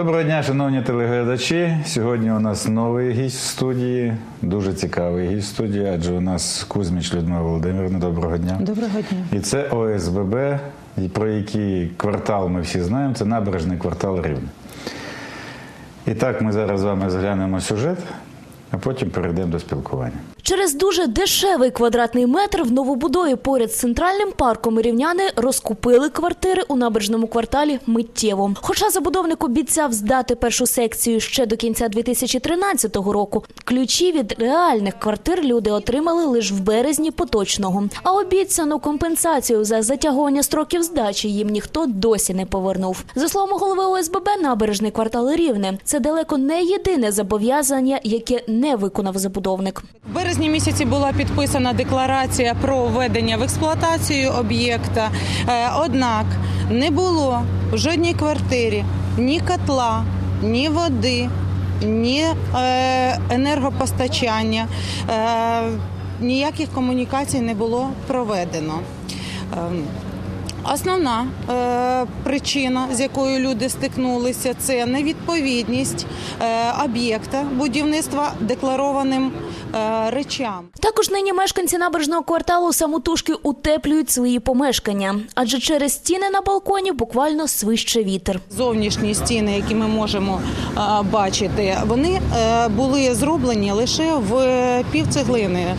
Доброго дня, шановні телеглядачі. Сьогодні у нас новий гість в студії, дуже цікавий гість в студії, адже у нас Кузьміч Людмила Володимирівна. Доброго дня. Доброго дня. І це ОСББ, про який квартал ми всі знаємо, це набережний квартал Рівне. І так, ми зараз з вами зглянемо сюжет, а потім перейдемо до спілкування. Через дуже дешевий квадратний метр в новобудові поряд з центральним парком рівняни розкупили квартири у набережному кварталі миттєво. Хоча забудовник обіцяв здати першу секцію ще до кінця 2013 року, ключі від реальних квартир люди отримали лише в березні поточного. А обіцяну компенсацію за затягування строків здачі їм ніхто досі не повернув. За словами голови ОСББ, набережний квартал Рівне це далеко не єдине зобов'язання, яке виконав забудовник. В березні місяці була підписана декларація про введення в експлуатацію об'єкта. Е, Однак не було в жодній квартирі ні котла, ні води, ні е, енергопостачання, е, ніяких комунікацій не було проведено. Основна е, причина, з якою люди стикнулися, це невідповідність е, об'єкта будівництва декларованим е, речам. Також нині мешканці набережного кварталу самотужки утеплюють свої помешкання, адже через стіни на балконі буквально свище вітер. Зовнішні стіни, які ми можемо е, бачити, вони е, були зроблені лише в півцеглини. Е,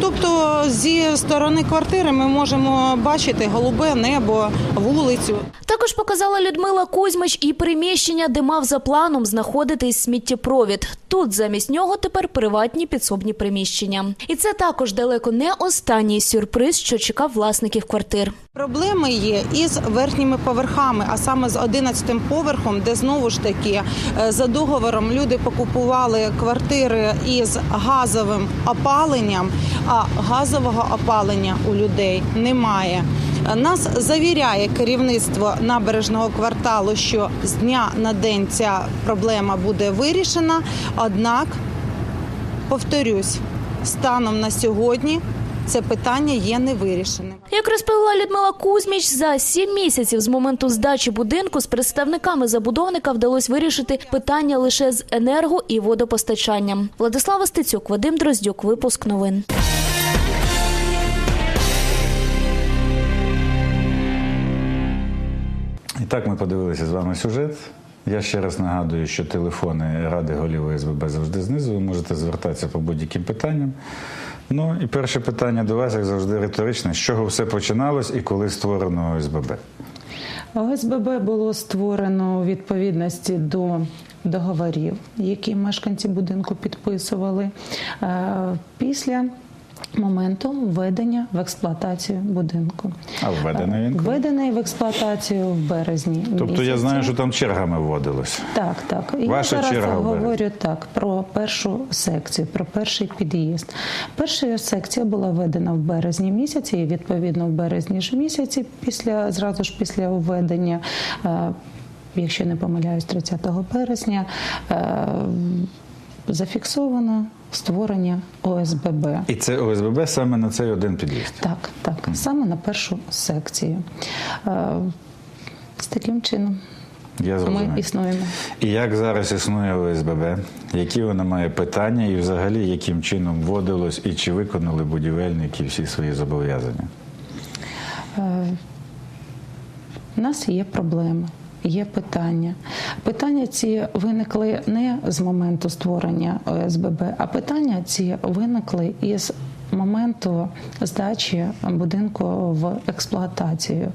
тобто зі сторони квартири ми можемо бачити голубе небо, вулицю. Також показала Людмила Кузьмич і приміщення, де мав за планом знаходитись сміттєпровід. Тут замість нього тепер приватні підсобні приміщення. І це також далеко не останній сюрприз, що чекав власників квартир. Проблеми є із верхніми поверхами, а саме з 11 поверхом, де знову ж таки е, за договором люди покупували квартири із газовим опаленням, а газового опалення у людей немає. Нас завіряє керівництво набережного кварталу, що з дня на день ця проблема буде вирішена. Однак, повторюсь, станом на сьогодні це питання є невирішеним. Як розповіла Людмила Кузьміч, за сім місяців з моменту здачі будинку з представниками забудовника вдалося вирішити питання лише з енерго і водопостачанням. Владислава Стецюк, Вадим Дроздюк, випуск новин. Так ми подивилися з вами сюжет. Я ще раз нагадую, що телефони Ради голів ОСББ завжди знизу. Ви можете звертатися по будь-яким питанням. Ну і перше питання до вас, як завжди, риторичне: з чого все починалось і коли створено ОСББ? ОСББ було створено у відповідності до договорів, які мешканці будинку підписували е, після моменту введення в експлуатацію будинку. А введений він? Введений в експлуатацію в березні. Тобто я знаю, що там чергами вводилось. Так, так. І Ваша я зараз черга говорю так про першу секцію, про перший під'їзд. Перша секція була введена в березні місяці, і відповідно в березні ж місяці, після зразу ж після введення. е, Якщо не помиляюсь, 30 березня е, зафіксовано створення ОСББ. І це ОСББ саме на цей один під'їзд. Так, так, саме на першу секцію. Е, З таким чином Я ми існуємо. І як зараз існує ОСББ? Які вона має питання, і взагалі яким чином вводилось, і чи виконали будівельники всі свої зобов'язання? Е, У нас є проблеми. Є питання. Питання ці виникли не з моменту створення ОСББ, а питання ці виникли із моменту здачі будинку в експлуатацію.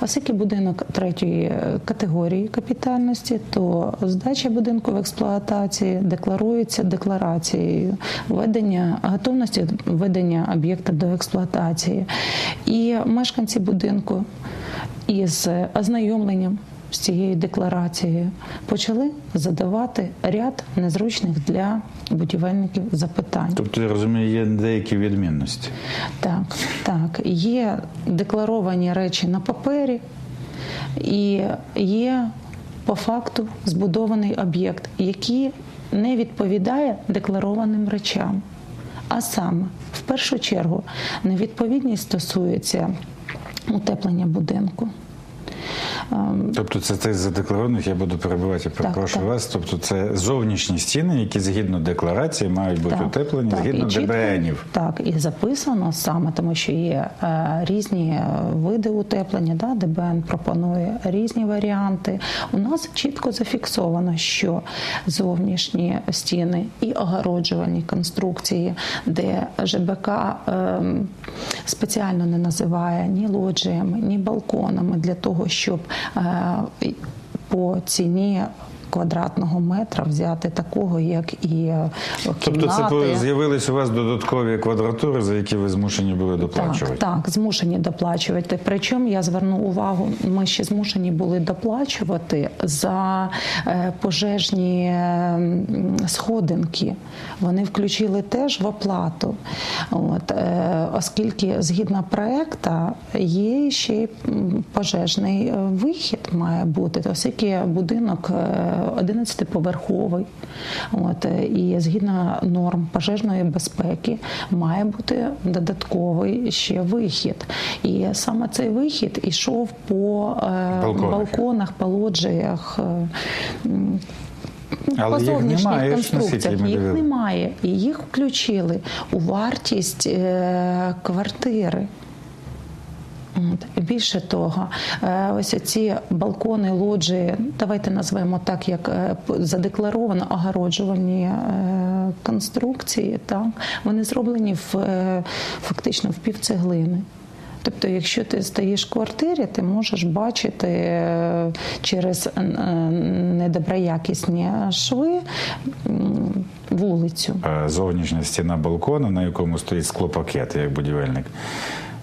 Оскільки будинок третьої категорії капітальності, то здача будинку в експлуатації декларується декларацією введення готовності введення об'єкта до експлуатації. І мешканці будинку із ознайомленням з цією декларацією почали задавати ряд незручних для будівельників запитань. Тобто, я розумію, є деякі відмінності. Так, так, є декларовані речі на папері, і є по факту збудований об'єкт, який не відповідає декларованим речам. А саме, в першу чергу, невідповідність стосується утеплення будинку. Ем, Тобто це тих задекларованих, я буду перебувати, перепрошую так. вас. Тобто це зовнішні стіни, які згідно декларації мають бути утеплені згідно і ДБНів. Так, і записано саме, тому що є е, різні види утеплення. Да, ДБН пропонує різні варіанти. У нас чітко зафіксовано, що зовнішні стіни і огороджувальні конструкції, де ЖБК е, спеціально не називає ні лоджіями, ні балконами для того, щоб по ціні. Квадратного метра взяти такого, як і е, Тобто це з'явились у вас додаткові квадратури, за які ви змушені були доплачувати. Так, так, змушені доплачувати. Причому я зверну увагу, ми ще змушені були доплачувати за е, пожежні е, сходинки. Вони включили теж в оплату. От, е, оскільки згідно проекта є ще й пожежний вихід має бути, оскільки будинок 11-поверховий. От, е, і згідно норм пожежної безпеки має бути додатковий ще вихід. І саме цей вихід ішов по е, Балконах. балконах, по лоджіях. е, Але по зовнішніх конструкціях їх немає, і їх включили у вартість квартири. Більше того, е, ось ці балкони, лоджії, давайте назвемо так, як е, задекларовано огороджувальні е, конструкції, так, вони зроблені в, фактично в півцеглини. Тобто, якщо ти стоїш в квартирі, ти можеш бачити через недоброякісні шви вулицю. Зовнішня стіна балкону, на якому стоїть склопакет, як будівельник.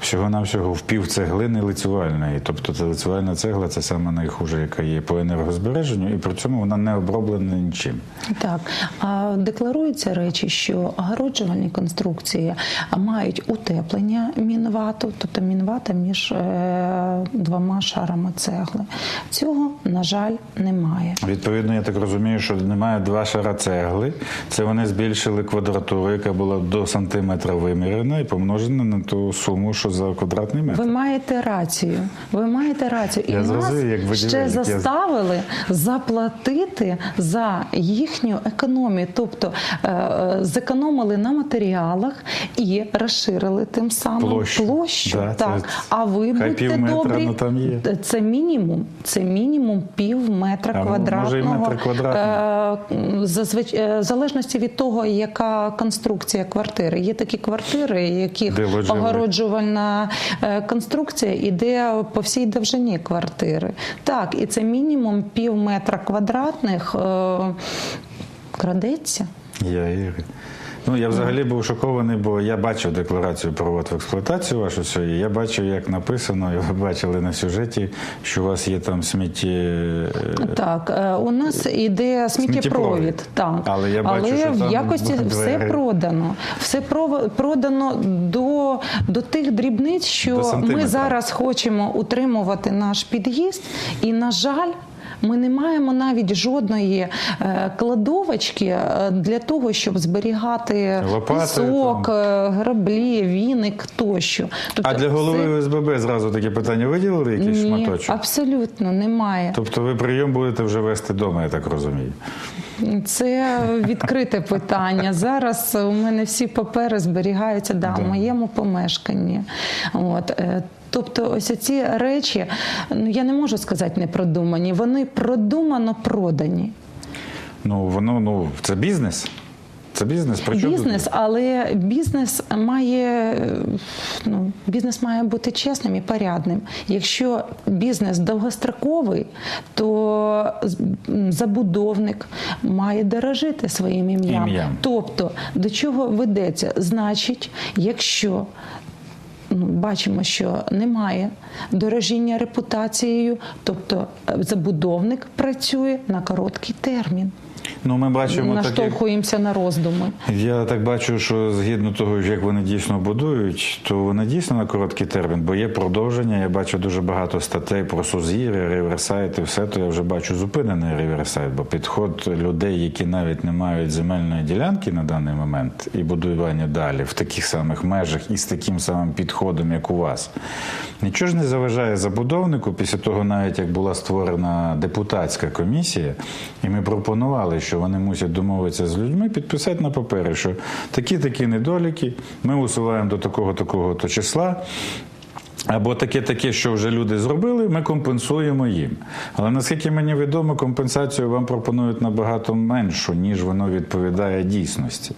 Всього-навсього в пів цеглини лицювальної. Тобто це лицювальна цегла це саме найхуже, яка є по енергозбереженню, і при цьому вона не оброблена нічим. Так, а декларуються речі, що огороджувальні конструкції мають утеплення мінвату, тобто мінвата між е, двома шарами цегли. Цього, на жаль, немає. Відповідно, я так розумію, що немає два шара цегли. Це вони збільшили квадратуру, яка була до сантиметра вимірена і помножена на ту суму, що за квадратний метр. Ви маєте рацію. Ви маєте рацію. І Я нас зрозумів, як ще будівельник, я- заставили заплатити за їхню економію. Тобто е, е, зекономили на матеріалах і розширили тим самим Площу. площу. Да, це- А ви хай будьте пів метра, добрі. ну, там є. Це мінімум. Це мінімум пів метра А, ну, квадратного. може, і метр квадратний. Е, зазвич... е, В залежності від того, яка конструкція квартири. Є такі квартири, яких Де огороджувальна е, конструкція іде по всій довжині квартири. Так, і це мінімум пів метра квадратних е, крадеться. Я. Ну, я взагалі був шокований, бо я бачив декларацію про ввод в експлуатацію вашу сьогодні. Я бачив, як написано, і ви бачили на сюжеті, що у вас є там смітті. е, Так, е, у нас іде сміттєпровід. Так, Але я бачу, що в там якості все продано. Все продано до, до тих дрібниць, що ми зараз хочемо утримувати наш під'їзд, і на жаль. Ми не маємо навіть жодної е, кладовочки е, для того, щоб зберігати Лопати пісок, там. е, граблі, віник тощо. Тобто А для голови це- ОСББ зразу таке питання виділили якийсь Ні, шматочок? абсолютно немає. Тобто ви прийом будете вже вести вдома, я так розумію. Це відкрите питання. Зараз у мене всі папери зберігаються да, Да. в моєму помешканні. От. Тобто, ось ці речі, ну я не можу сказати не продумані, вони продумано продані. Ну, воно, ну, це бізнес. Це бізнес. При чому тут- Бізнес, але бізнес має ну, бізнес має бути чесним і порядним. Якщо бізнес довгостроковий, то забудовник має дорожити своїм ім'ям. Ім'ям. Тобто, до чого ведеться? Значить, якщо ну, бачимо, що немає дорожіння репутацією, тобто е, забудовник працює на короткий термін. Ну, ми бачимо наштовхуємося на роздуми. Я так бачу, що згідно того, як вони дійсно будують, то вони дійсно на короткий термін, бо є продовження. Я бачу дуже багато статей про Сузір'я, Реверсайт і все, то я вже бачу зупинений Реверсайт, бо підход людей, які навіть не мають земельної ділянки на даний момент, і будування далі в таких самих межах і з таким самим підходом, як у вас. Нічого ж не заважає забудовнику після того, навіть як була створена депутатська комісія, і ми пропонували, що вони мусять домовитися з людьми, підписати на папері, що такі-такі недоліки, ми усуваємо до такого такого то числа. Або таке, таке, що вже люди зробили, ми компенсуємо їм. Але наскільки мені відомо, компенсацію вам пропонують набагато меншу, ніж воно відповідає дійсності.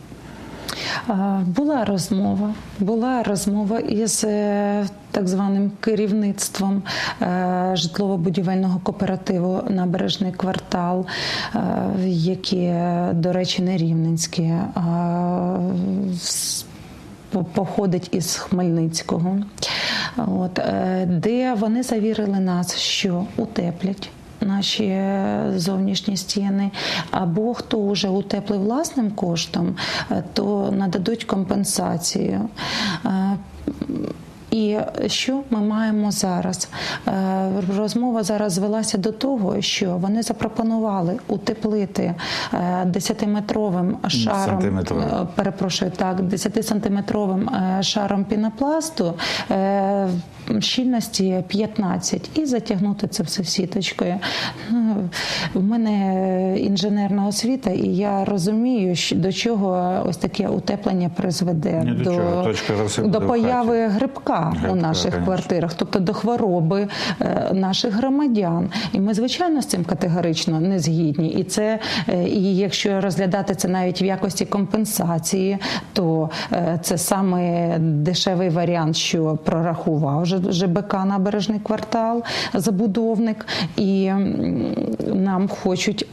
А, Була розмова, була розмова із е, так званим керівництвом е, житлово-будівельного кооперативу Набережний квартал, е, яке, до речі, не рівненське, а походить із Хмельницького. От, е, де вони завірили нас, що утеплять. Наші е, зовнішні стіни, або хто вже утеплив власним коштом, е, то нададуть компенсацію. Е, І що ми маємо зараз? Е, Розмова зараз звелася до того, що вони запропонували утеплити е, 10-метровим шаром, Сантиметровим. е, перепрошую, так, 10-сантиметровим е, шаром пінопласту е, щільності 15 і затягнути це все сіточкою. Ну, В мене інженерна освіта, і я розумію, до чого ось таке утеплення призведе Ні до чого. До появи грибка у наших конечно. квартирах, тобто до хвороби е, наших громадян. І ми, звичайно, з цим категорично не згідні. І це, е, і якщо розглядати це навіть в якості компенсації, то е, це саме дешевий варіант, що прорахував ЖБК набережний квартал, забудовник, і нам хочуть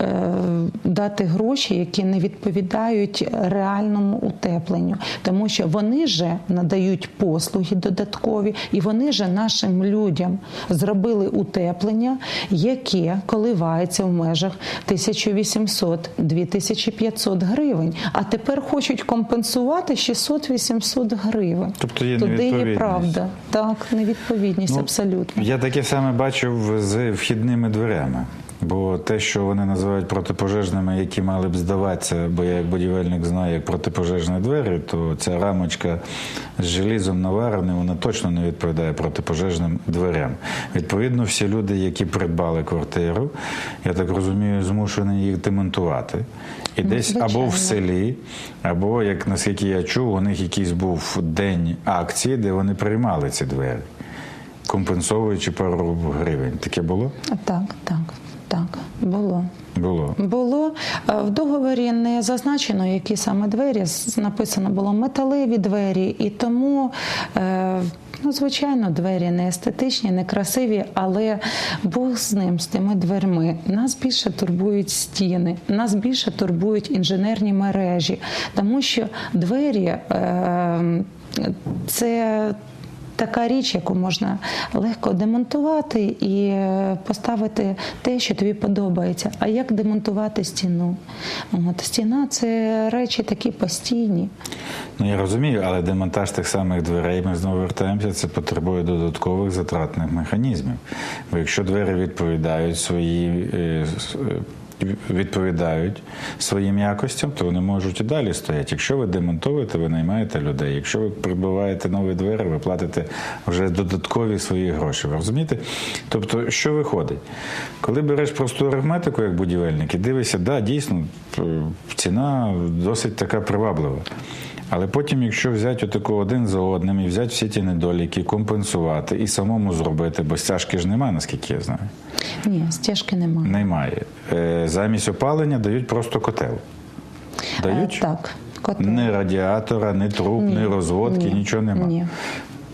дати гроші, які не відповідають реальному утепленню, тому що вони же надають послуги додаткові, і вони же нашим людям зробили утеплення, яке коливається в межах 1800-2500 гривень. А тепер хочуть компенсувати 600-800 гривень. Тобто є То де є правда? Так, невідповідність Ну, абсолютно. Я таке саме бачив з вхідними дверями. Бо те, що вони називають протипожежними, які мали б здаватися, бо я як будівельник знаю, як протипожежні двері, то ця рамочка з желізом наварена, вона точно не відповідає протипожежним дверям. Відповідно, всі люди, які придбали квартиру, я так розумію, змушені їх демонтувати. І десь або в селі, або, як наскільки я чув, у них якийсь був день акції, де вони приймали ці двері компенсовуючи пару гривень. Таке було? Так, так, так, було. Було. Було Е, в договорі не зазначено, які саме двері. Написано було металеві двері, і тому, е, ну, звичайно, двері не естетичні, не красиві, але Бог з ним, з тими дверми. Нас більше турбують стіни, нас більше турбують інженерні мережі, тому що двері е, це. Така річ, яку можна легко демонтувати і е, поставити те, що тобі подобається. А як демонтувати стіну? От стіна це речі такі постійні. Ну я розумію, але демонтаж тих самих дверей, ми знову вертаємося, це потребує додаткових затратних механізмів. Бо якщо двері відповідають свої. Відповідають своїм якостям, то вони можуть і далі стояти. Якщо ви демонтуєте, ви наймаєте людей. Якщо ви прибиваєте нові двері, ви платите вже додаткові свої гроші. Ви розумієте? Тобто, що виходить? Коли береш просту арифметику як будівельник і дивишся, да, дійсно ціна досить така приваблива. Але потім, якщо взяти отаку один за одним і взяти всі ті недоліки, компенсувати і самому зробити, бо стяжки ж немає, наскільки я знаю. Ні, стяжки немає. Немає. Е, Замість опалення дають просто котел. Дають? Е, так, котел. Ні радіатора, ні труб, ні, Ні. розводки, Ні. нічого немає. Ні.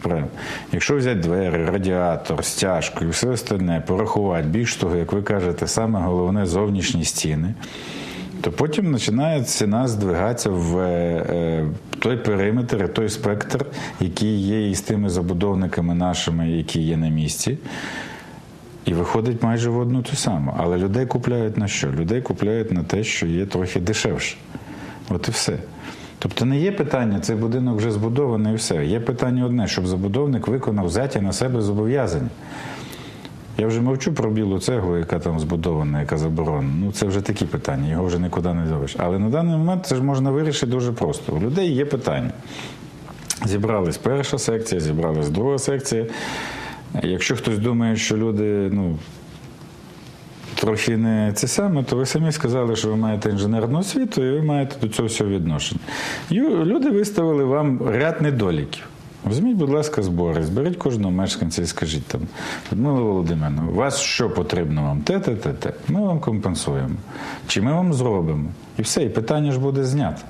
Правильно. Якщо взяти двері, радіатор, стяжку і все остальне, порахувати, більш того, як ви кажете, саме головне зовнішні стіни, то потім починає ціна здвигатися в е, той периметр, той спектр, який є і з тими забудовниками нашими, які є на місці. І виходить майже в одну ту саму. Але людей купляють на що? Людей купляють на те, що є трохи дешевше. От і все. Тобто не є питання, цей будинок вже збудований і все. Є питання одне, щоб забудовник виконав взяті на себе зобов'язання. Я вже мовчу про білу цеглу, яка там збудована, яка заборонена. Ну це вже такі питання, його вже нікуди не зробиш. Але на даний момент це ж можна вирішити дуже просто. У людей є питання. Зібралась перша секція, зібралась друга секція. Якщо хтось думає, що люди ну, трохи не це саме, то ви самі сказали, що ви маєте інженерну освіту і ви маєте до цього всього відношення. Люди виставили вам ряд недоліків. Візьміть, будь ласка, збори, зберіть кожного мешканця і скажіть там, Людмила Володимирівна, у вас що потрібно вам? Те, те, те, те. Ми вам компенсуємо. Чи ми вам зробимо? І все, і питання ж буде знято.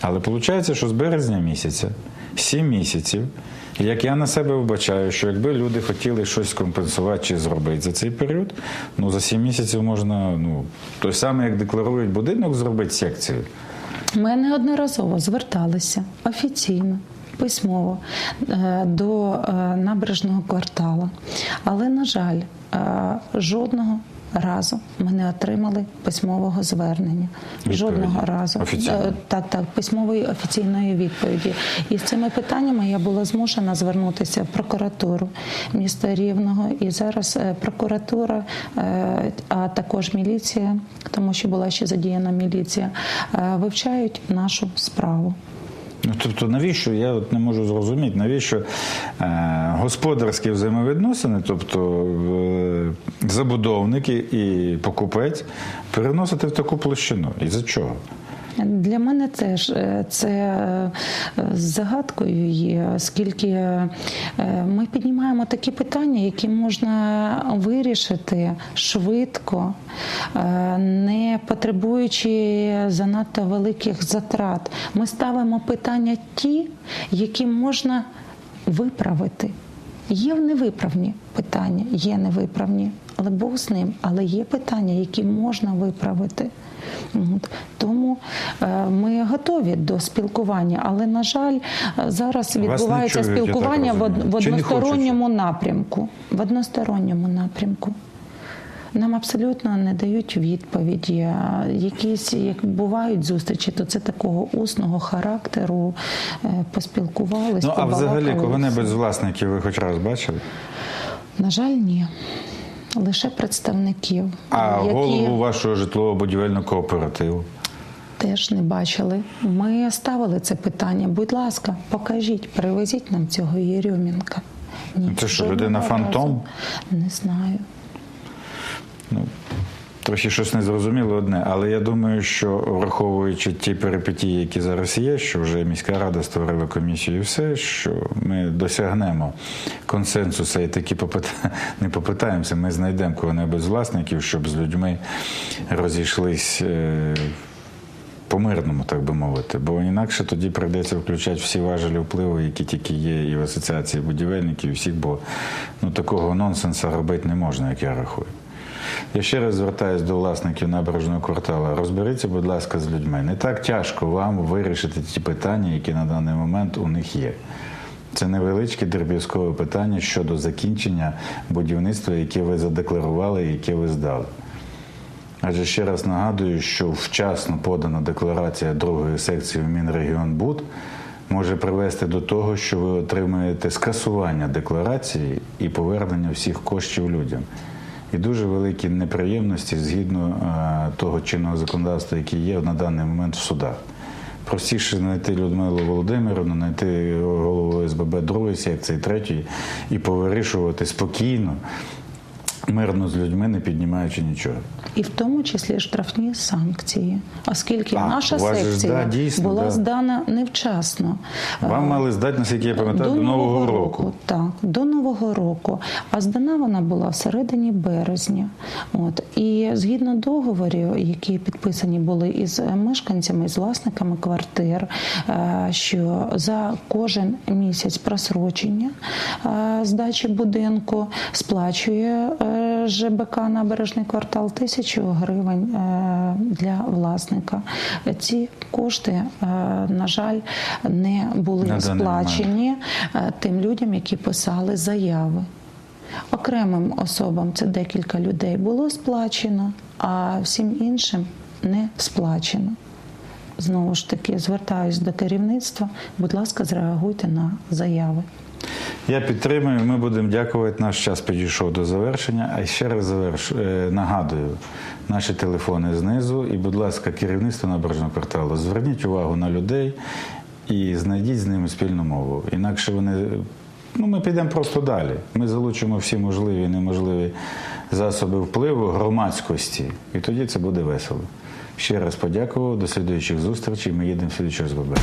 Але виходить, що з березня місяця, 7 місяців, як я на себе вбачаю, що якби люди хотіли щось компенсувати чи зробити за цей період, ну за 7 місяців можна, ну, той самий, як декларують будинок, зробити секцію. Ми неодноразово зверталися офіційно. Письмово е, до е, набережного кварталу. Але, на жаль, е, жодного разу ми не отримали письмового звернення. Відповіді. Жодного разу. Офіційно. Так, так, письмової офіційної відповіді. І з цими питаннями я була змушена звернутися в прокуратуру міста Рівного. І зараз прокуратура, а також міліція, тому що була ще задіяна міліція, вивчають нашу справу. Ну, тобто, навіщо я от не можу зрозуміти, навіщо е, господарські взаємовідносини, тобто е, забудовники і покупець, переносити в таку площину? І за чого? Для мене теж е, це е, загадкою є, оскільки е, ми піднімаємо такі питання, які можна вирішити швидко, не потребуючи занадто великих затрат. Ми ставимо питання ті, які можна виправити. Є невиправні питання, є невиправні, але Бог з ним. Але є питання, які можна виправити. Тому е, ми готові до спілкування, але на жаль, е, зараз відбувається чують, спілкування в, односторонньому напрямку. В односторонньому напрямку. Нам абсолютно не дають відповіді. Якісь як бувають зустрічі, то це такого усного характеру. е, Поспілкувались. Ну а взагалі кого-небудь з власників ви хоч раз бачили? На жаль, ні. Лише представників, А які голову вашого житлово-будівельного кооперативу? теж не бачили. Ми ставили це питання. Будь ласка, покажіть, привезіть нам цього Єрьомінка. Ні, Це що, людина фантом? Не знаю. Ну, трохи щось незрозуміло одне, але я думаю, що враховуючи ті перипетії, які зараз є, що вже міська рада створила комісію і все, що ми досягнемо консенсусу і таки попита... не попитаємося, ми знайдемо кого-небудь з власників, щоб з людьми розійшлись. е, По-мирному, так би мовити, бо інакше тоді прийдеться включати всі важелі впливу, які тільки є і в асоціації будівельників, і всіх, бо ну, такого нонсенса робити не можна, як я рахую. Я ще раз звертаюся до власників набережного кварталу. Розберіться, будь ласка, з людьми. Не так тяжко вам вирішити ті питання, які на даний момент у них є. Це невеличке дріб'язкове питання щодо закінчення будівництва, яке ви задекларували і яке ви здали. Адже ще раз нагадую, що вчасно подана декларація другої секції в Мінрегіонбуд може привести до того, що ви отримаєте скасування декларації і повернення всіх коштів людям. І дуже великі неприємності згідно е, того чинного законодавства, яке є на даний момент в судах. Простіше знайти Людмилу Володимировну, знайти голову СББ другої секції, третьої і повирішувати спокійно, мирно з людьми, не піднімаючи нічого. І в тому числі штрафні санкції, оскільки А, наша секція да, дійсно, була да. здана невчасно. Вам мали здати, наскільки я пам'ятаю, до Нового року. Так, до Нового року. А здана вона була в середині березня. От. І згідно договорів, які підписані були із мешканцями, з власниками квартир, е, що за кожен місяць просрочення е, здачі будинку сплачує е, ЖБК набережний квартал тисячу гривень е, для власника. Ці кошти, е, на жаль, не були На сплачені е, тим людям, які писали заяви. Окремим особам це декілька людей було сплачено, а всім іншим не сплачено. Знову ж таки, звертаюсь до керівництва. Будь ласка, зреагуйте на заяви. Я підтримую. Ми будемо дякувати. Наш час підійшов до завершення. А ще раз заверш... е, нагадую, наші телефони знизу. І, будь ласка, керівництво набережного кварталу, зверніть увагу на людей і знайдіть з ними спільну мову. Інакше вони. Ну, ми підемо просто далі. Ми залучимо всі можливі і неможливі засоби впливу громадськості, і тоді це буде весело. Ще раз подякував. До слідуючих зустрічей. Ми їдемо в слідчий розробляти.